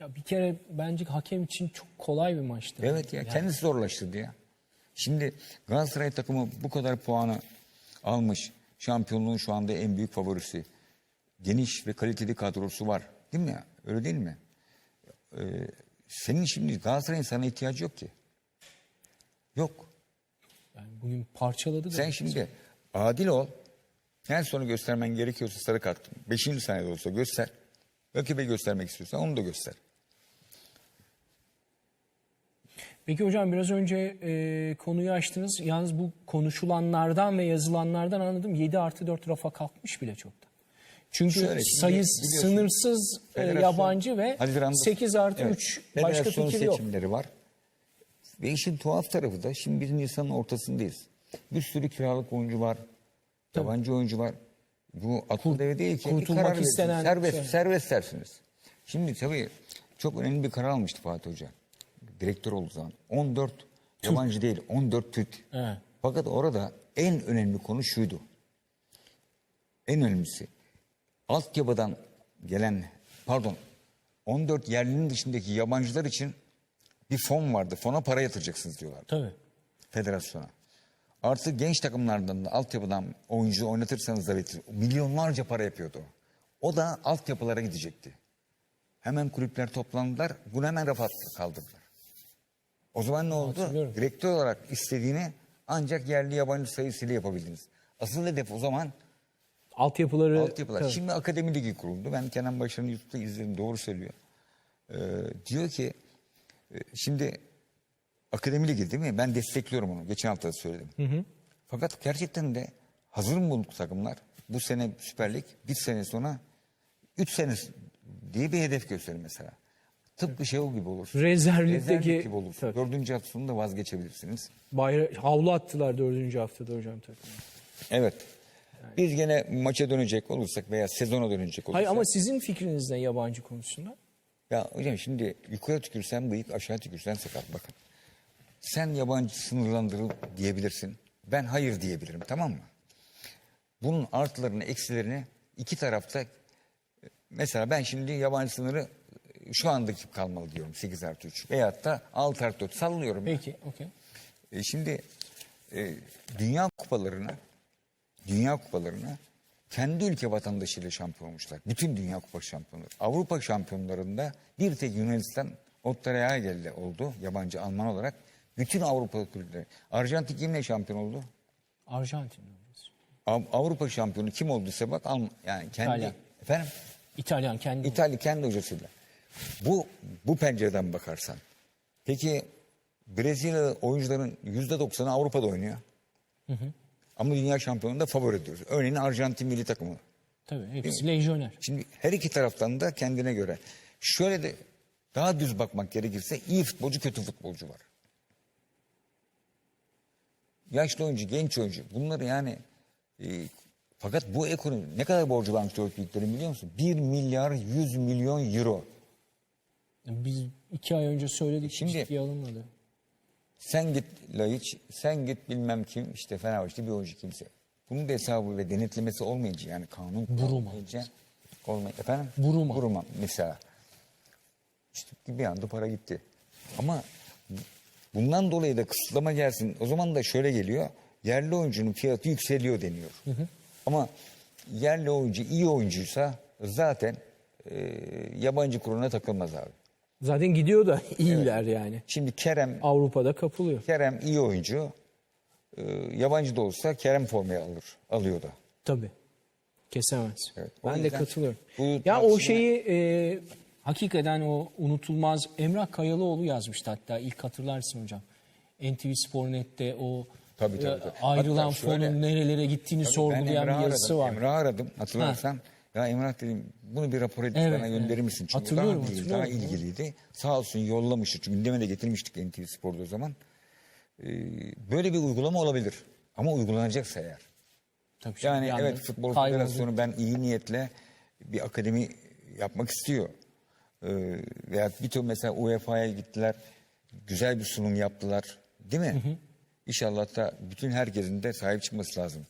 Ya bir kere bence hakem için çok kolay bir maçtı. Evet ya kendisi zorlaştırdı ya. Şimdi Galatasaray takımı bu kadar puanı almış. Şampiyonluğun şu anda en büyük favorisi. Geniş ve kaliteli kadrosu var. Değil mi? Öyle değil mi? Ee, senin şimdi Galatasaray'ın sana ihtiyacı yok ki. Yok. Yani bugün parçaladı da. Sen şimdi adil ol. En sonra göstermen gerekiyorsa sarı kart. Beşinci saniyede olsa göster. Rakibe göstermek istiyorsan onu da göster. Peki hocam biraz önce e, konuyu açtınız. Yalnız bu konuşulanlardan ve yazılanlardan anladım 7 artı 4 rafa kalkmış bile çoktan. Çünkü Şöyle, sayı sınırsız e, yabancı ve Haziran'da- 8 artı Evet, 3 başka fikir yok. seçimleri var. Ve işin tuhaf tarafı da şimdi biz Nisan'ın ortasındayız. Bir sürü kiralık oyuncu var. Yabancı oyuncu var. Bu akıl deve değil ki. Kurtulmak karar istenen Serbest, şey. serbest dersiniz. Şimdi tabii çok önemli bir karar almıştı Fatih Hoca. Direktör olduğu zaman. 14 yabancı değil 14 Türk. Evet. Fakat orada en önemli konu şuydu. En önemlisi altyapıdan gelen pardon 14 yerlinin dışındaki yabancılar için bir fon vardı. Fona para yatıracaksınız diyorlar Tabii. federasyona. Artı genç takımlardan da altyapıdan oyuncu oynatırsanız da verir. Milyonlarca para yapıyordu. o. O da altyapılara gidecekti. Hemen kulüpler toplandılar. Bunu hemen rafa kaldırdılar. O zaman ne oldu? Hatırlıyorum. Direktör olarak istediğini ancak yerli yabancı sayısıyla yapabildiniz. Asıl hedef o zaman Altyapıları altyapılar. tabii. Şimdi akademi ligi kuruldu. Ben Kenan Başar'ın YouTube'da izledim. Doğru söylüyor. Ee, diyor ki e, şimdi akademi ligi değil mi? Ben destekliyorum onu. Geçen hafta da söyledim. Fakat gerçekten de hazır mı bulduk takımlar? Bu sene Süper Lig bir sene sonra 3 sene diye bir hedef gösterin mesela. Tıpkı şey o gibi olur. Rezervlikteki- Rezervlik gibi olur. Tabii. Dördüncü hafta sonunda vazgeçebilirsiniz. bayra- havlu attılar dördüncü haftada hocam takım. Evet. Biz gene maça dönecek olursak veya sezona dönecek olursak. Hayır ama sizin fikriniz ne yabancı konusunda? Ya hocam şimdi yukarı tükürsen bıyık aşağı tükürsen sakat bakın. Sen yabancı sınırlandırıl diyebilirsin. Ben hayır diyebilirim tamam mı? Bunun artılarını eksilerini iki tarafta mesela ben şimdi yabancı sınırı şu andaki kalmalı diyorum 8 artı 3 veyahut da 6 artı 4 sallıyorum. Peki, okey. E, şimdi e, dünya kupalarına dünya kupalarına kendi ülke vatandaşıyla şampiyon olmuşlar. Bütün dünya kupa şampiyonları. Avrupa şampiyonlarında bir tek Yunanistan Ottara geldi oldu yabancı Alman olarak. Bütün Avrupa kulüpleri. Arjantin kimle şampiyon oldu? Arjantin. Av- Avrupa şampiyonu kim olduysa bak Alm yani kendi İtalya. efendim İtalyan kendi. İtalya kendi hocasıyla. Bu bu pencereden bakarsan. Peki Brezilya oyuncuların yüzde doksanı Avrupa'da oynuyor. Ama dünya şampiyonunda favori ediyoruz. Örneğin Arjantin milli takımı. Tabii hepsi lejyoner. Şimdi her iki taraftan da kendine göre. Şöyle de daha düz bakmak gerekirse iyi futbolcu kötü futbolcu var. Yaşlı oyuncu, genç oyuncu. Bunları yani e, fakat bu ekonomi ne kadar borcu varmış dört büyüklerin biliyor musun? 1 milyar 100 milyon euro. Biz iki ay önce söyledik Şimdi- ciddiye alınmadı. Sen git Laiç, sen git bilmem kim işte Fenerbahçe bir oyuncu kimse. Bunun da hesabı ve denetlemesi olmayınca yani kanun Buruma. olmayınca olmay efendim Buruma. Buruma mesela. İşte bir anda para gitti. Ama bundan dolayı da kısıtlama gelsin. O zaman da şöyle geliyor. Yerli oyuncunun fiyatı yükseliyor deniyor. Ama yerli oyuncu iyi oyuncuysa zaten e, yabancı kuruna takılmaz abi. Zaten gidiyor da iyiler yani. Şimdi Kerem Avrupa'da kapılıyor. Kerem iyi oyuncu. Ee, yabancı da olsa Kerem formayı alır. Alıyor da. Tabii. Kesemez. Evet, o Ben de yüzden katılıyorum. bu ya o tartışma- şeyi e, hakikaten o unutulmaz Emrah Kayalıoğlu yazmıştı hatta ilk hatırlarsın hocam. NTV Spor Net'te o Tabii, tabii, e, tabii. ayrılan Hatta şöyle- fonun nerelere gittiğini Tabii sorgulayan ben bir yazısı aradım. var. Emrah'ı aradım hatırlarsan. Ya Emrah dedim bunu bir rapor edip Evet, bana gönderir misin? Çünkü Hatırlıyorum, daha, değil, daha hatırlıyorum. ilgiliydi. Sağ olsun yollamıştı. Çünkü gündeme de getirmiştik NTV Spor'da o zaman. Ee, böyle bir uygulama olabilir. Ama uygulanacaksa eğer. Tabii şimdi Yani bir anda evet Futbol kayboldu. Federasyonu ben iyi niyetle bir akademi yapmak istiyor. Ee, veya bir tür mesela UEFA'ya gittiler. Güzel bir sunum yaptılar. Değil mi? İnşallah da bütün herkesin de sahip çıkması lazım.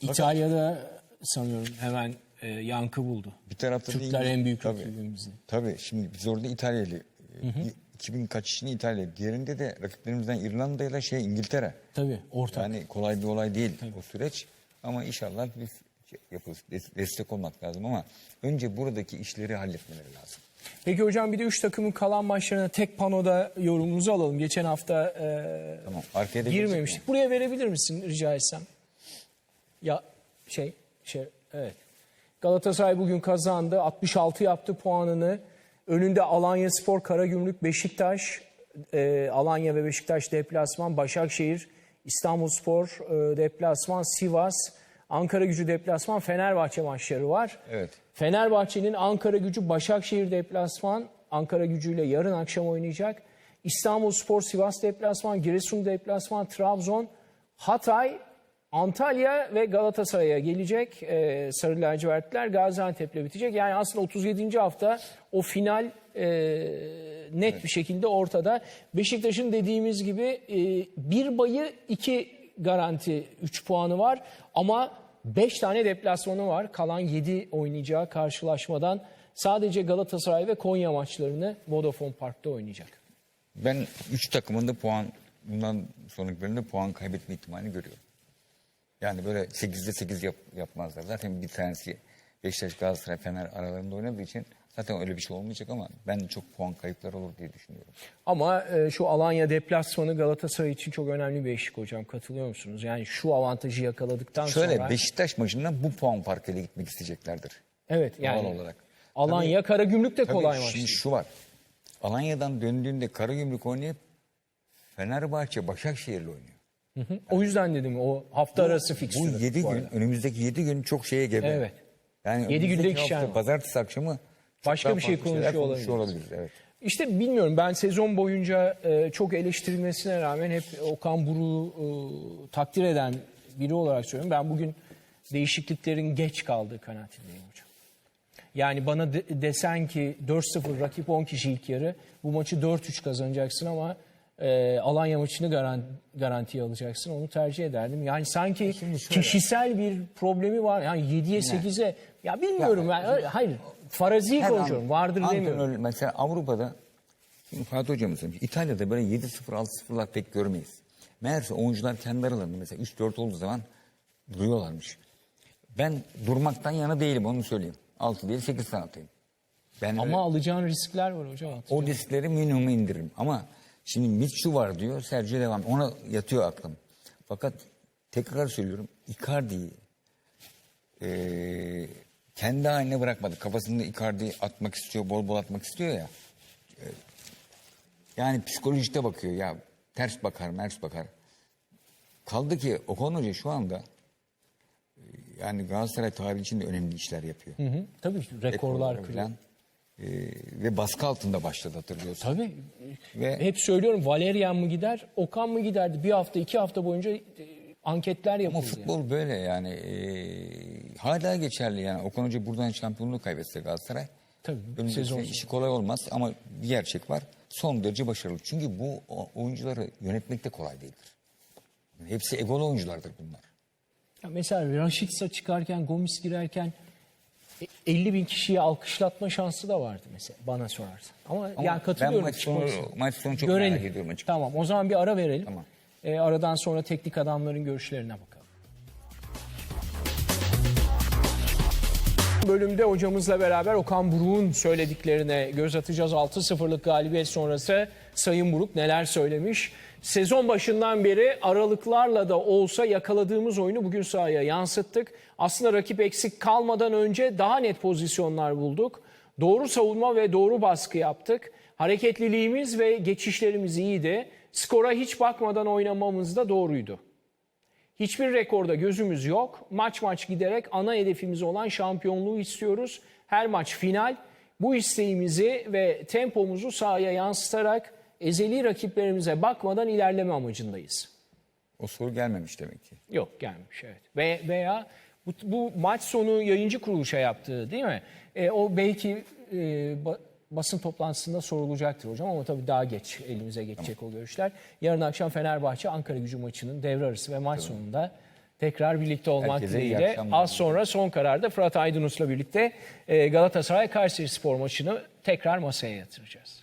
İtalya'da sanıyorum hemen e, yankı buldu. Bir tarafta Türkler en büyük Tabii. rakibimizdi. Tabii şimdi biz orada İtalyalı. e, 2000 kaçışını İtalya. Diğerinde de rakiplerimizden İrlanda ile şey İngiltere. Tabii ortak. Yani kolay bir olay değil o süreç. Ama inşallah biz şey yapılır, des- destek olmak lazım ama önce buradaki işleri halletmeleri lazım. Peki hocam bir de 3 takımın kalan maçlarına tek panoda yorumumuzu alalım. Geçen hafta e, Tamam. Arkaya girmemiştik. Buraya verebilir misin rica etsem? Ya şey evet. Galatasaray bugün kazandı. 66 yaptı puanını. Önünde Alanya Spor, Karagümrük, Beşiktaş, e, Alanya ve Beşiktaş deplasman, Başakşehir, İstanbulspor e, deplasman, Sivas, Ankara Gücü deplasman, Fenerbahçe maçları var. Evet. Fenerbahçe'nin Ankara Gücü Başakşehir deplasman Ankara Gücü'yle yarın akşam oynayacak. İstanbulspor Sivas deplasman, Giresun deplasman, Trabzon, Hatay, Antalya ve Galatasaray'a gelecek. Ee, Sarı lacivertler Gaziantep'le bitecek. Yani aslında 37. hafta o final e, net bir şekilde ortada. Beşiktaş'ın dediğimiz gibi e, bir bayı iki garanti 3 puanı var ama 5 tane deplasmanı var. Kalan 7 oynayacağı karşılaşmadan sadece Galatasaray ve Konya maçlarını Vodafone Park'ta oynayacak. Ben 3 takımın da puan bundan sonraki bölümde puan kaybetme ihtimalini görüyorum. Yani böyle 8'de 8 yap, yapmazlar. Zaten bir tanesi Beşiktaş, Galatasaray, Fener aralarında oynadığı için zaten öyle bir şey olmayacak ama ben çok puan kayıpları olur diye düşünüyorum. Ama e, şu Alanya deplasmanı Galatasaray için çok önemli bir eşlik hocam. Katılıyor musunuz? Yani şu avantajı yakaladıktan Şöyle sonra... Beşiktaş maçından bu puan farkıyla gitmek isteyeceklerdir. Evet yani Doğal olarak. Alanya, Karagümrük de Tabii kolay maç. şimdi şu var. Alanya'dan döndüğünde Karagümrük oynayıp Fenerbahçe Başakşehir'le oynuyor. O yüzden dedim o hafta arası Bu fikstürü. 7 bu gün, arada. önümüzdeki 7 gün çok şeye gebe. Evet. Yani Yedi günde önümüzdeki ikişer hafta var. Pazartesi akşamı Başka bir şey konuşuyor olabiliriz. olabiliriz. Evet. İşte bilmiyorum ben sezon boyunca e, çok eleştirilmesine rağmen hep Okan Buruk'u e, takdir eden biri olarak söylüyorum. Ben bugün değişikliklerin geç kaldığı kanaatindeyim hocam. Yani bana de- desen ki 4-0 rakip 10 kişi ilk yarı bu maçı 4-3 kazanacaksın ama e, Alanya maçını garan, garantiye alacaksın onu tercih ederdim. Yani sanki kişisel bir problemi var. Yani 7'ye 8'e ya bilmiyorum ben öyle- hayır farazi konuşuyorum vardır demiyorum. Mesela Avrupa'da şimdi Fatih Hocam söylemiş. İtalya'da böyle 7-0 6-0'lar pek görmeyiz. Meğerse oyuncular kendi aralarında mesela 3-4 olduğu zaman duruyorlarmış. Ben durmaktan yana değilim onu söyleyeyim. 6 değil 8 tane atayım. Ben öyle- Ama alacağın riskler var hocam. o riskleri minimuma indiririm. Ama şimdi Mitsu var diyor Sergio devam. Ona yatıyor aklım. Fakat tekrar söylüyorum Icardi'yi eee kendi haline bırakmadı. Kafasında Icardi atmak istiyor, bol bol atmak istiyor ya. Eee, yani psikolojide bakıyor ya. Ters bakar, mers bakar. Kaldı ki Okan Hoca şu anda eee, yani Galatasaray tarihi için de önemli işler yapıyor. Hı hı, tabii ki rekorlar kırıyor. Eee, ve baskı altında başladı hatırlıyorsun. Tabii. Ve- Hep söylüyorum Valerian mı gider, Okan mı giderdi? Bir hafta, iki hafta boyunca e, anketler Ama yapıldı. futbol böyle yani eee, hala geçerli yani Okan Hoca buradan şampiyonluğu kaybetse Galatasaray. Tabii, sene işi kolay olmaz ama bir gerçek var. Son derece başarılı. Çünkü bu oyuncuları yönetmek de kolay değildir. Yani hepsi egolu oyunculardır bunlar. Ya mesela Raşitsa çıkarken, Gomis girerken e, 50 bin kişiyi alkışlatma şansı da vardı mesela bana sorarsan. Ama, Ama yani katılıyorum. ben maç sonu, maç sonu çok Görelim. merak ediyorum açıkçası. Tamam o zaman bir ara verelim. Tamam. E, aradan sonra teknik adamların görüşlerine bakalım. bölümde hocamızla beraber Okan Buruk'un söylediklerine göz atacağız. 6-0'lık galibiyet sonrası Sayın Buruk neler söylemiş? Sezon başından beri aralıklarla da olsa yakaladığımız oyunu bugün sahaya yansıttık. Aslında rakip eksik kalmadan önce daha net pozisyonlar bulduk. Doğru savunma ve doğru baskı yaptık. Hareketliliğimiz ve geçişlerimiz iyiydi. Skora hiç bakmadan oynamamız da doğruydu. Hiçbir rekorda gözümüz yok. Maç maç giderek ana hedefimiz olan şampiyonluğu istiyoruz. Her maç final. Bu isteğimizi ve tempomuzu sahaya yansıtarak ezeli rakiplerimize bakmadan ilerleme amacındayız. O soru gelmemiş demek ki. Yok gelmiş evet. Ve, veya bu, bu maç sonu yayıncı kuruluşa yaptığı değil mi? E, o belki e, ba- basın toplantısında sorulacaktır hocam ama tabii daha geç elimize geçecek o görüşler. Yarın akşam Fenerbahçe Ankara gücü maçının devre arası ve maç sonunda Tekrar birlikte olmak Herkese dileğiyle. Az sonra son kararda Fırat Aydınus'la birlikte e, Galatasaray Kayseri Spor maçını tekrar masaya yatıracağız.